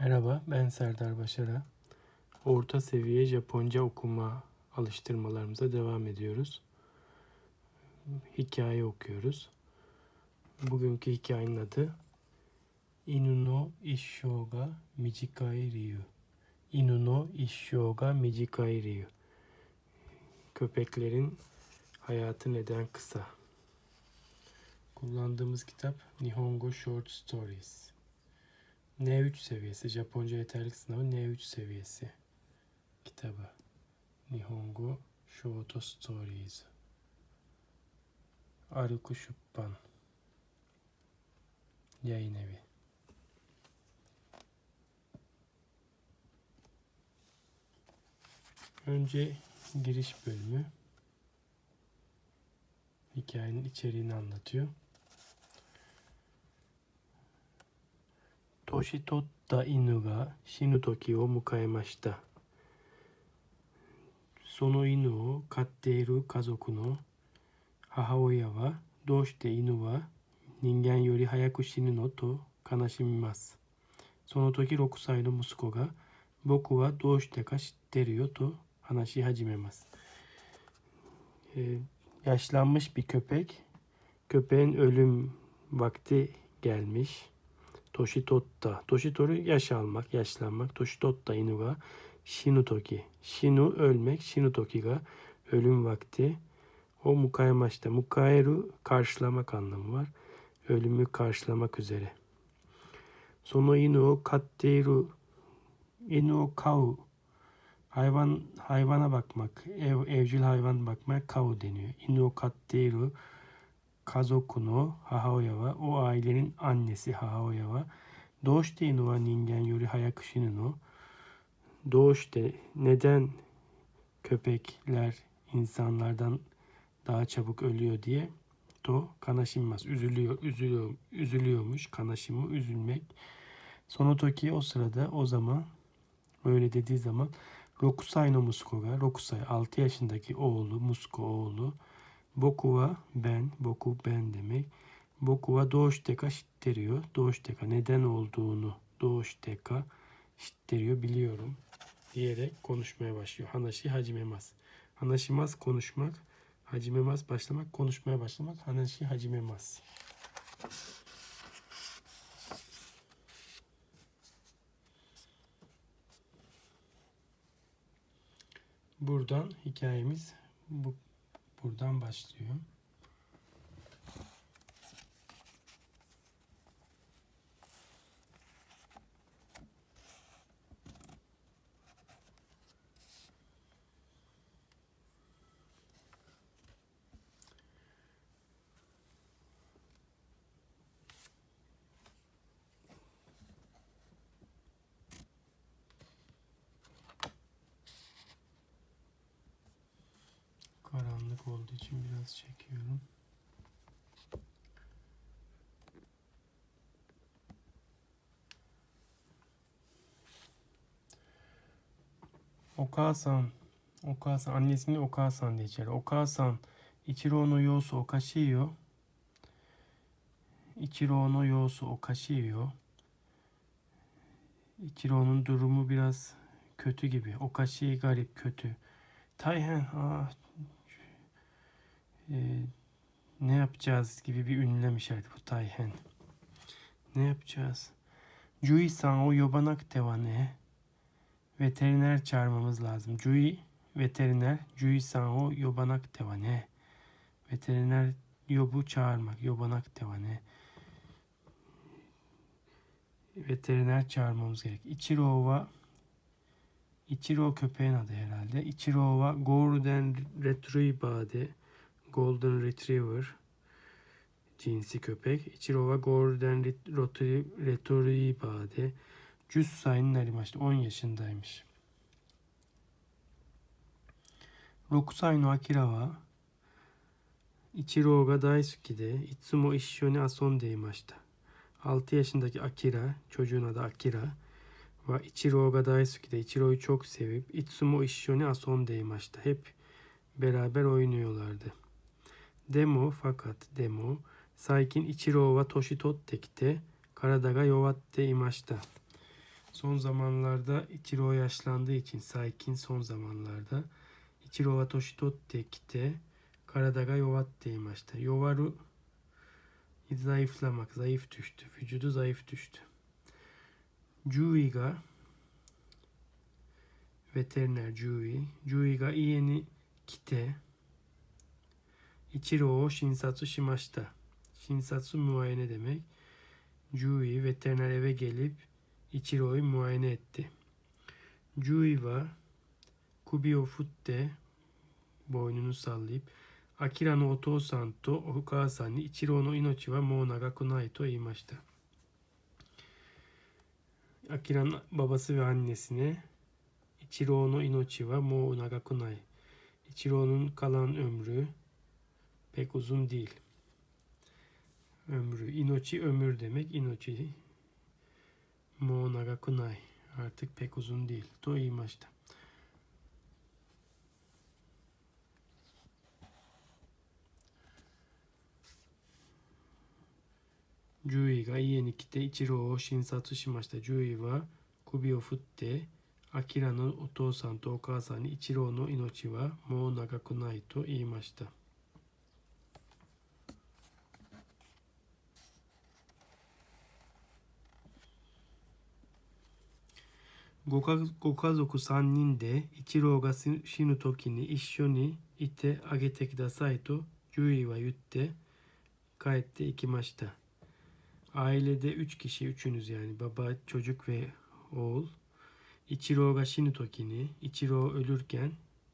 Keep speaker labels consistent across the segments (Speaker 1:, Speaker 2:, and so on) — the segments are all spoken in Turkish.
Speaker 1: Merhaba, ben Serdar Başara. Orta seviye Japonca okuma alıştırmalarımıza devam ediyoruz. Hikaye okuyoruz. Bugünkü hikayenin adı Inu no Issho ga Mijikai Ryu. Inu no Issho ga Mijikai Ryu. Köpeklerin hayatı neden kısa? Kullandığımız kitap Nihongo Short Stories. N3 seviyesi, Japonca yeterlilik sınavı N3 seviyesi kitabı. Nihongo Short Stories. Aruku Shuppan. Yayın evi. Önce giriş bölümü. Hikayenin içeriğini anlatıyor. 年取った犬が死ぬ時を迎えました。その犬を飼っている家族の母親はどうして犬は人間より早く死ぬのと悲しみます。その時6歳の息子が僕はどうしてか知ってるよと話し始めます、Ee, yaşlanmış bir köpek köpeğin ölüm vakti gelmiş. Toshitotta. Toshitoru yaş almak, yaşlanmak. Toshitotta inu ga shinu. Shinu ölmek, shinu ga ölüm vakti. O mukayemaşta. Mukaeru karşılamak anlamı var. Ölümü karşılamak üzere. Sono inu o katteiru inu o kau hayvan hayvana bakmak, ev, evcil hayvan bakmak kau deniyor. Inu o katteiru Kazoku no Hahaoya wa o ailenin annesi Hahaoya wa Doshite inu wa ningen yori hayaku shinu no Doshite neden köpekler insanlardan daha çabuk ölüyor diye to kanashinmas üzülüyor üzülüyor üzülüyormuş. Kanashimu üzülmek. Sonotoki o sırada o zaman öyle dediği zaman Rokusai no Musko ga Rokusai 6 yaşındaki oğlu Musko oğlu Boku wa ben, boku ben demek. Boku wa doshiteka shitteriyor. Doshiteka neden olduğunu doshiteka shitteriyor biliyorum diyerek konuşmaya başlıyor. Hanashi hacimemaz. Hanashimaz konuşmak, hacimemaz başlamak, konuşmaya başlamak. Hanashi hacimemaz. Buradan hikayemiz bu buradan başlıyor. İçin biraz çekiyorum. Okasan, Okasan, annesini Okasan diye içeri. Okasan, Ichiro no yosu okashii yo. Ichiro no yosu okashii yo. Ichiro'nun durumu biraz kötü gibi. Okashi garip, kötü. Tayhen, ah, e, ne yapacağız gibi bir ünlem işareti bu Tayhen. Ne yapacağız? Jui-san o yobanak te wa ne? Veteriner çağırmamız lazım. Jui veteriner. Jui-san o yobanak te wa ne? Veteriner yobu çağırmak. Yobanak te wa ne? Veteriner çağırmamız gerek. Ichiro wa Ichiro köpeğin adı herhalde. Ichiro wa Golden Retriever de Golden Retriever cinsi köpek. Ichirova Golden Retriever'de cüz sayının arimaçta 10 yaşındaymış. Rokusai no Akira wa Ichiro ga daisuki de itsumo isshou ni asonde imashita. 6 yaşındaki Akira, çocuğun adı Akira ve Ichiro ga daisuki de Ichiro'yu çok sevip itsumo isshou ni asonde imashita. Hep beraber oynuyorlardı. Demo fakat demo saikin Ichiro wa toshi totte kite karada. Son zamanlarda Ichiro yaşlandığı için Saikin son zamanlarda Ichiro wa toshi totte kite karada ga yowatte imashita. Yowaru zayıflamak, zayıf düştü. Vücudu zayıf düştü. Jui ga veteriner Jui. Jui ga iye ni kite Ichiro o shinsatsu shimashita. Shinsatsu muayene demek. Jui veteriner eve gelip Ichiro'yu muayene etti. Jui wa kubi futte boynunu sallayıp Akira no otosan to okaasan ni Ichiro no inochi wa mou nagaku nai to iimashita. Akira'nın babası ve annesine Ichiro no inochi wa mou nagaku nai. Ichiro'nun kalan ömrü pek uzun değil. Ömrü. Inochi ömür demek. Inochi mo nagaku nai. Artık pek uzun değil. To iimashita. 獣医が家に来て一郎を診察しました獣医は首を振ってアキラのお父さんとお母さんに一郎の命はもう長くないと言いましたごかご家族3人で一郎が死ぬ時に一緒にいてあげてくださいと獣医は言って帰っていきました Ailede üç kişi, üçünüz yani baba, çocuk ve oğul. Ichiro ga shinu toki ni, Ichiro ölürken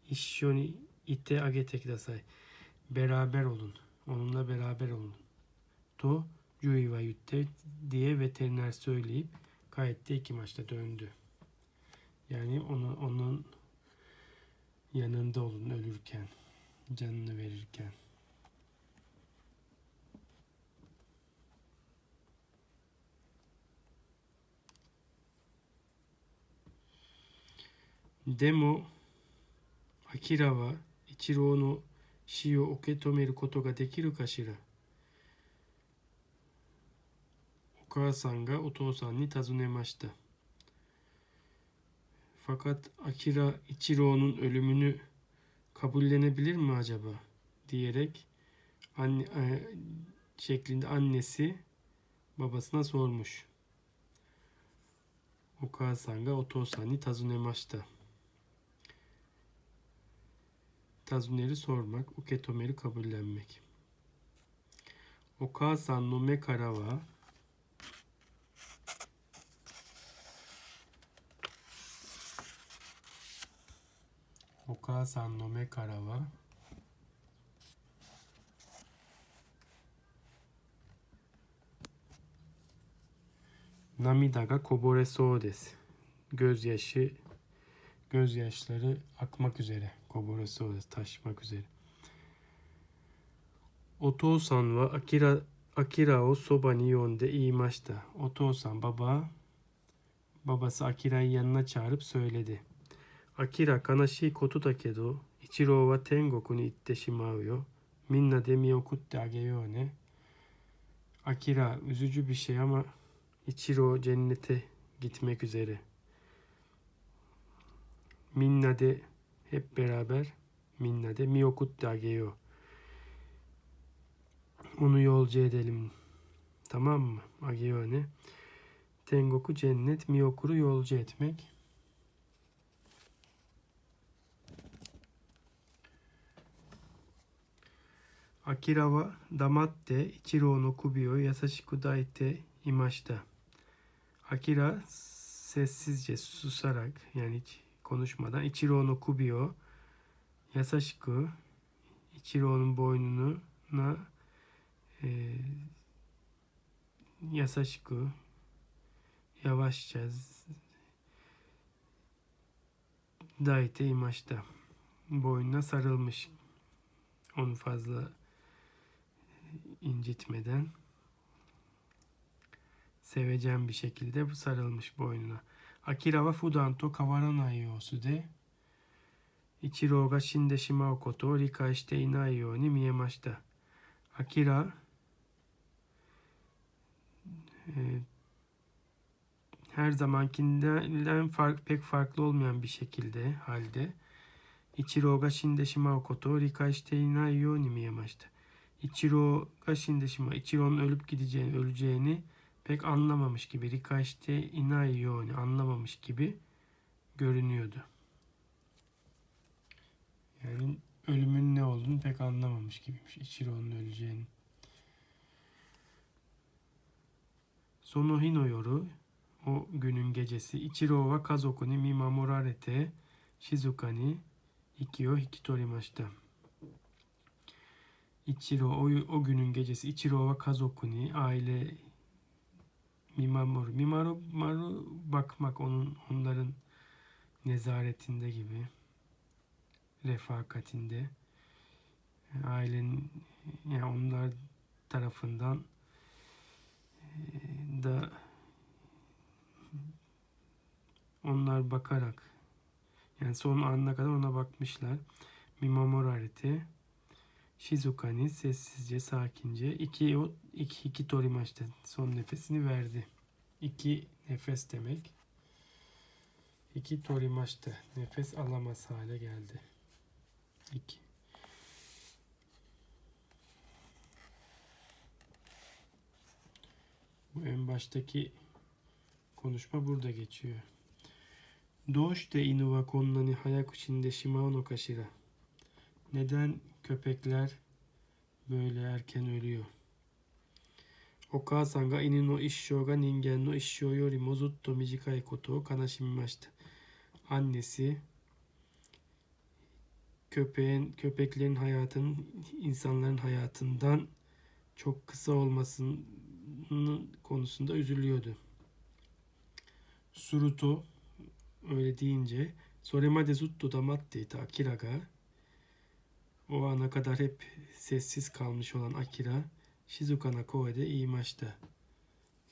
Speaker 1: ishoni ite agete kudasai. Beraber olun. Onunla beraber olun. To Jui wa yutte diye veteriner söyleyip kayette iki maçta döndü. Yani onu, onun yanında olun ölürken, canını verirken. でも、アキラは一郎の死を受け止めることができるかしら。お母さんがお父さんに尋ねました。 fakat Akira Ichiro'nun ölümünü kabullenebilir mi acaba diyerek anne, e, şeklinde annesi babasına sormuş. Okasan ga otosan ni tazunemashita. Tazuneri sormak, uketomeri kabullenmek. Okasan no me kara wa Okasan no me kara wa 涙がこぼれそうです。gözyaşı gözyaşları akmak üzere. Koboresu taşmak üzere. お父さんはアキラアキラをそばに呼んで言いました。お父さん、baba, babası Akira'yı yanına çağırıp söyledi. Akira 悲しいことだけど、一郎は天国に行ってしまうよ。みんなで見送ってあげようね。Akira üzücü bir şey ama Ichiro cennete gitmek üzere. Minna de hep beraber minna de miyokut ageyo. Onu yolcu edelim. Tamam mı? Ageyo ne? Tengoku cennet, miyokuru yolcu etmek. Akira wa damatte Ichiro no kubi o yasashiku daite imashita. Akira sessizce susarak yani konuşmadan Ichiro no kubi o Yasashiku Ichiro'nun boynuna e, Yasashiku yavaşça Daite boynuna sarılmış onu fazla incitmeden sevecen bir şekilde bu sarılmış boynuna. Akira wa fudan to kawaranai yousu de Ichiro ga shinde shimau koto o rikai shite inai you ni miemashita. Akira e, her zamankinden fark, pek farklı olmayan bir şekilde halde Ichiro ga shinde shimau koto o rikai shite inai you ni miemashita. Ichiro ga shinde shimau, Ichiro'nun ölüp gideceğini, öleceğini pek anlamamış gibi, rikai shite inai you ni anlamamış gibi görünüyordu. Yani ölümün ne olduğunu pek anlamamış gibiymiş Ichiro'nun öleceğini. Sono hi no yoru o günün gecesi Ichiro wa kazoku ni mimamorarete shizuka ni iki o hikitorimashita. Ichiro o, o günün gecesi. Ichiro wa kazoku ni aile mimamoru. Mimaru maru bakmak onun onların nezaretinde gibi refakatinde. Ailenin yani onlar tarafından eee, da onlar bakarak yani son anına kadar ona bakmışlar. Mimamorarite Shizuka'ni sessizce, sakince iki, iki, iki torimaçta son nefesini verdi. İki nefes demek. İki torimaçta nefes alamaz hale geldi. İki. Bu en baştaki konuşma burada geçiyor. Doğuşte inuva konnani hayaku shinde shimao no kashira. Neden köpekler böyle erken ölüyor? お母さんが犬の一生が人間の一生よりもずっと短いことを悲しみました。Annesi köpeğin köpeklerin hayatının insanların hayatından çok kısa olmasının konusunda üzülüyordu. Suruto öyle deyince Soremade zutto damatte ita Akira ga o ana kadar hep sessiz kalmış olan Akira, Shizuka Nakoe'de iyi maçta.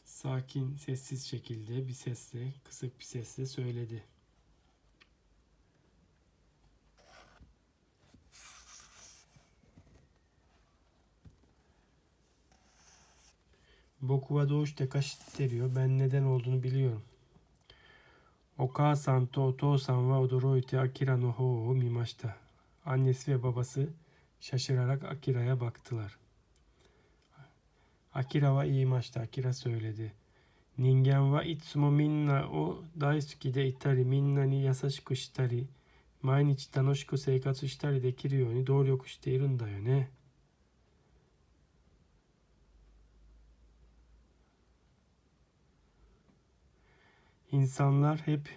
Speaker 1: Sakin, sessiz şekilde bir sesle, kısık bir sesle söyledi. Boku wa doğuş tekaş. Ben neden olduğunu biliyorum. Oka Okasan to otosan wa odoroite akira no hou o mimashita. Annesi ve babası şaşırarak Akira'ya baktılar. Akira wa iimashita. Akira söyledi. Ningen wa itsumo minna o daisuki de itari, minna ni yasashiku shitari, mainichi tanoshiku seikatsu shitari dekiru you ni douryoku shite irun da yo ne. İnsanlar hep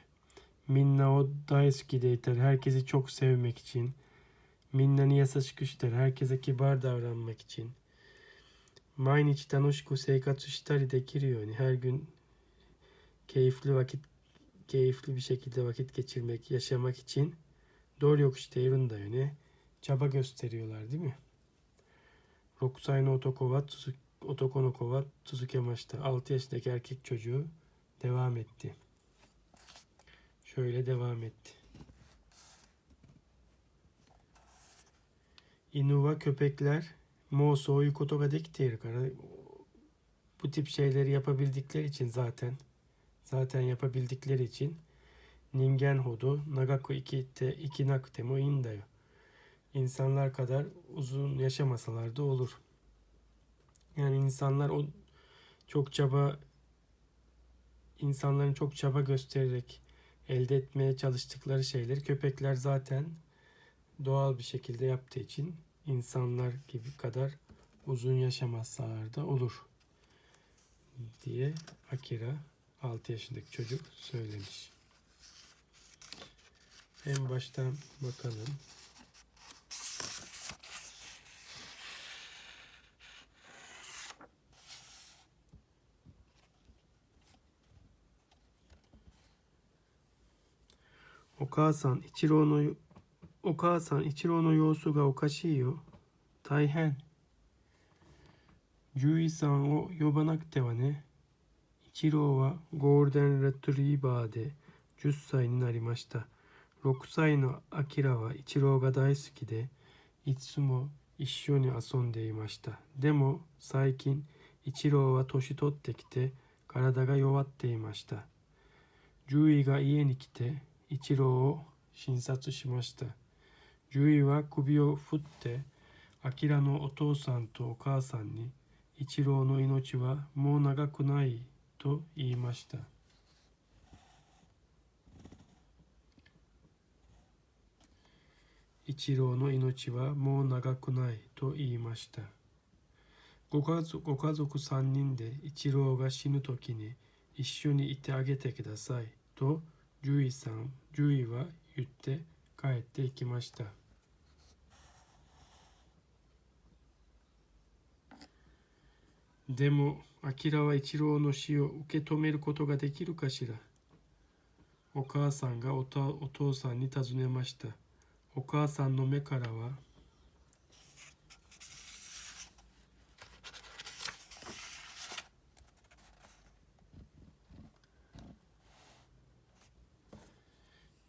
Speaker 1: minna o daisuki de itari, herkesi çok sevmek için, Minnaniyasa shikashitaru herkese kibar davranmak için. Mainichi tanoshiku seikatsu shitari dekiru yoni her gün keyifli vakit keyifli bir şekilde vakit geçirmek, yaşamak için doğru yok işte da yöne çaba gösteriyorlar değil mi? Rokusai no otokova otoko no kova Suzuki 6 yaşındaki erkek çocuğu devam etti. Şöyle devam etti. inuva köpekler Moso, Yukotora'daki Teirkara bu tip şeyleri yapabildikleri için zaten zaten yapabildikleri için Ningen Hodo, Nagako ikite, Ikinakute mo Indayo insanlar kadar uzun yaşamasalar da olur. Yani insanlar o çok çaba insanların çok çaba göstererek elde etmeye çalıştıkları şeyleri köpekler zaten doğal bir şekilde yaptığı için insanlar gibi kadar uzun yaşamazsalar da olur diye Akira 6 yaşındaki çocuk söylemiş. En baştan bakalım. Okasan Ichiro'nun お母さん、一郎の様子がおかしいよ。大変。獣医さんを呼ばなくてはね。一郎はゴールデンレトリーバーで10歳になりました。6歳のアキラは一郎が大好きで、いつも一緒に遊んでいました。でも最近、一郎は年取ってきて体が弱っていました。獣医が家に来て一郎を診察しました獣医は首を振って明のお父さんとお母さんに一郎の命はもう長くないと言いました。一郎の命はもう長くないと言いました。ご家族ご家族3人で一郎が死ぬ時に一緒にいてあげてくださいと獣医さん獣医は言って帰っていきました。でも明は一郎の死を受け止めることができるかしら。お母さんがおたお父さんに尋ねました。お母さんの目からは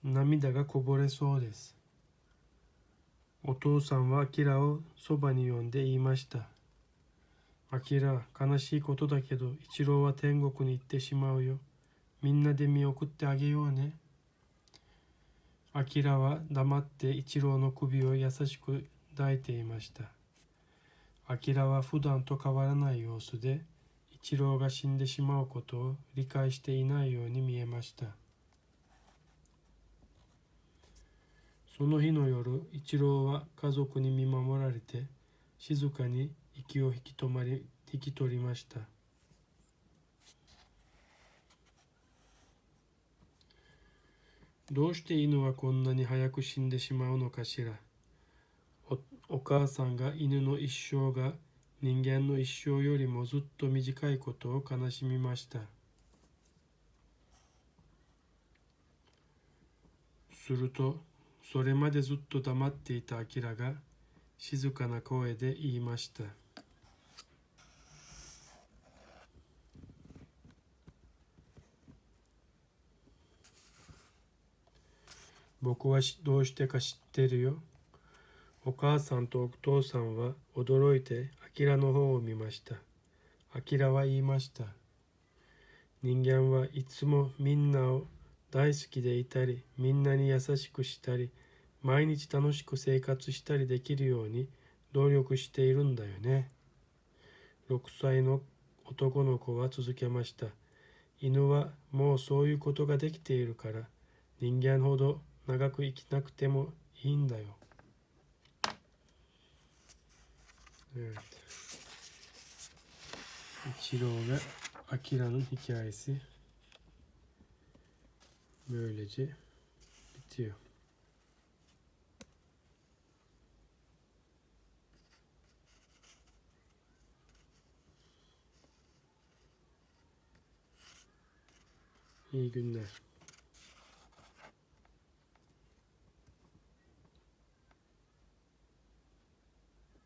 Speaker 1: 涙がこぼれそうです。お父さんはアキラをそばに呼んで言いました。アキラ悲しいことだけど一郎は天国に行ってしまうよ。みんなで見送ってあげようね。アキラは黙って一郎の首を優しく抱いていました。アキラは普段と変わらない様子で一郎が死んでしまうことを理解していないように見えました。その日の夜一郎は家族に見守られて静かに息を引き止まり引き取りました。どうして犬はこんなに早く死んでしまうのかしら。お母さんが犬の一生が人間の一生よりもずっと短いことを悲しみました。するとそれまでずっと黙っていたアキラが静かな声で言いました。僕はどうしてか知ってるよ。お母さんとお父さんは驚いてアキラの方を見ました。アキラは言いました。人間はいつもみんなを大好きでいたりみんなに優しくしたり毎日楽しく生活したりできるように努力しているんだよね。6歳の男の子は続けました。犬はもうそういうことができているから人間ほど長く生きなくてもいいんだよ。Evet. İchiro ve Akira'nın hikayesi böylece bitiyor. İyi günler.